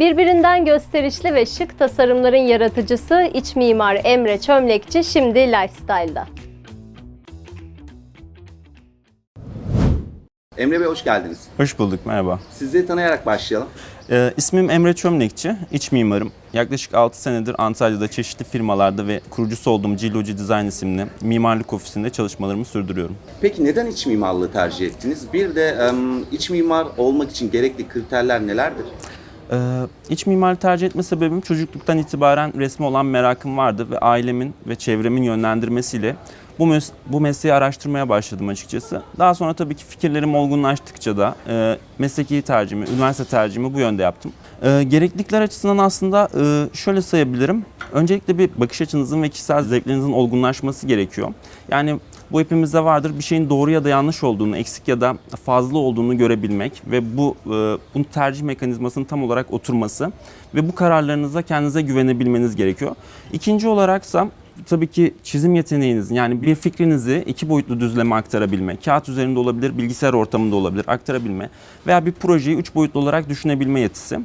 Birbirinden gösterişli ve şık tasarımların yaratıcısı iç mimar Emre Çömlekçi şimdi Lifestyle'da. Emre Bey hoş geldiniz. Hoş bulduk, merhaba. Sizleri tanıyarak başlayalım. Ee, ismim Emre Çömlekçi, iç mimarım. Yaklaşık 6 senedir Antalya'da çeşitli firmalarda ve kurucusu olduğum Ciloji Design isimli mimarlık ofisinde çalışmalarımı sürdürüyorum. Peki neden iç mimarlığı tercih ettiniz? Bir de iç mimar olmak için gerekli kriterler nelerdir? Ee, iç mimarlığı tercih etme sebebim çocukluktan itibaren resme olan merakım vardı ve ailemin ve çevremin yönlendirmesiyle bu, mes- bu mesleği araştırmaya başladım açıkçası. Daha sonra tabii ki fikirlerim olgunlaştıkça da e, mesleki tercihimi, üniversite tercihimi bu yönde yaptım. E, gereklilikler açısından aslında e, şöyle sayabilirim. Öncelikle bir bakış açınızın ve kişisel zevklerinizin olgunlaşması gerekiyor. Yani bu hepimizde vardır. Bir şeyin doğru ya da yanlış olduğunu, eksik ya da fazla olduğunu görebilmek ve bu e, bunun tercih mekanizmasının tam olarak oturması ve bu kararlarınıza kendinize güvenebilmeniz gerekiyor. İkinci olaraksa tabii ki çizim yeteneğinizin yani bir fikrinizi iki boyutlu düzleme aktarabilme, kağıt üzerinde olabilir, bilgisayar ortamında olabilir, aktarabilme veya bir projeyi üç boyutlu olarak düşünebilme yetisi.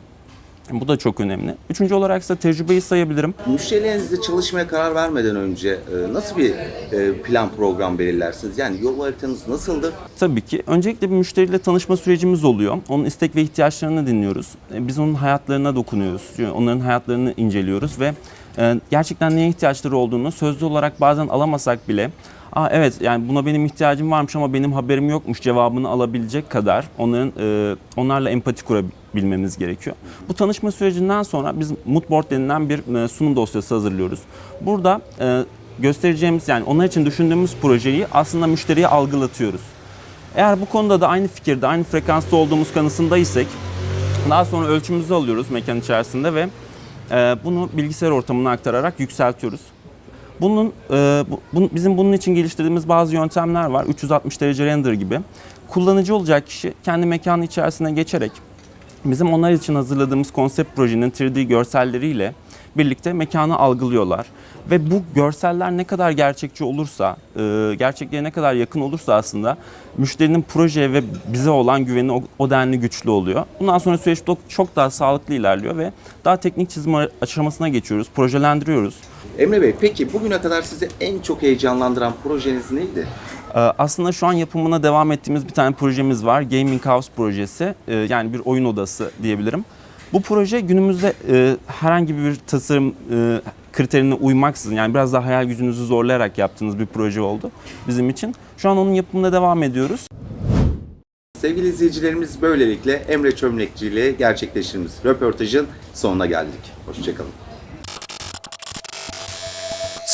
Bu da çok önemli. Üçüncü olarak ise tecrübeyi sayabilirim. Müşterilerinizle çalışmaya karar vermeden önce e, nasıl bir e, plan program belirlersiniz? Yani yol haritanız nasıldır? Tabii ki. Öncelikle bir müşteriyle tanışma sürecimiz oluyor. Onun istek ve ihtiyaçlarını dinliyoruz. E, Biz onun hayatlarına dokunuyoruz. Onların hayatlarını inceliyoruz ve gerçekten neye ihtiyaçları olduğunu sözlü olarak bazen alamasak bile Aa, evet yani buna benim ihtiyacım varmış ama benim haberim yokmuş cevabını alabilecek kadar onların onlarla empati kurabilmemiz gerekiyor. Bu tanışma sürecinden sonra biz moodboard denilen bir e, sunum dosyası hazırlıyoruz. Burada e, göstereceğimiz yani onlar için düşündüğümüz projeyi aslında müşteriye algılatıyoruz. Eğer bu konuda da aynı fikirde, aynı frekansta olduğumuz kanısındaysak daha sonra ölçümüzü alıyoruz mekan içerisinde ve e, bunu bilgisayar ortamına aktararak yükseltiyoruz. Bunun bu- bunun- bizim bunun için geliştirdiğimiz bazı yöntemler var. 360 derece render gibi. Kullanıcı olacak kişi kendi mekanı içerisine geçerek bizim onlar için hazırladığımız konsept projenin 3D görselleriyle birlikte mekanı algılıyorlar. Ve bu görseller ne kadar gerçekçi olursa, e, gerçekliğe ne kadar yakın olursa aslında müşterinin projeye ve bize olan güveni o, denli güçlü oluyor. Bundan sonra süreç çok daha sağlıklı ilerliyor ve daha teknik çizim aşamasına geçiyoruz, projelendiriyoruz. Emre Bey peki bugüne kadar sizi en çok heyecanlandıran projeniz neydi? Ee, Aslında şu an yapımına devam ettiğimiz bir tane projemiz var. Gaming House projesi. Ee, Yani bir oyun odası diyebilirim. Bu proje günümüzde e, herhangi bir tasarım e, kriterine uymaksızın yani biraz daha hayal gücünüzü zorlayarak yaptığınız bir proje oldu bizim için. Şu an onun yapımına devam ediyoruz. Sevgili izleyicilerimiz böylelikle Emre Çömlekçi ile gerçekleştirdiğimiz röportajın sonuna geldik. Hoşçakalın.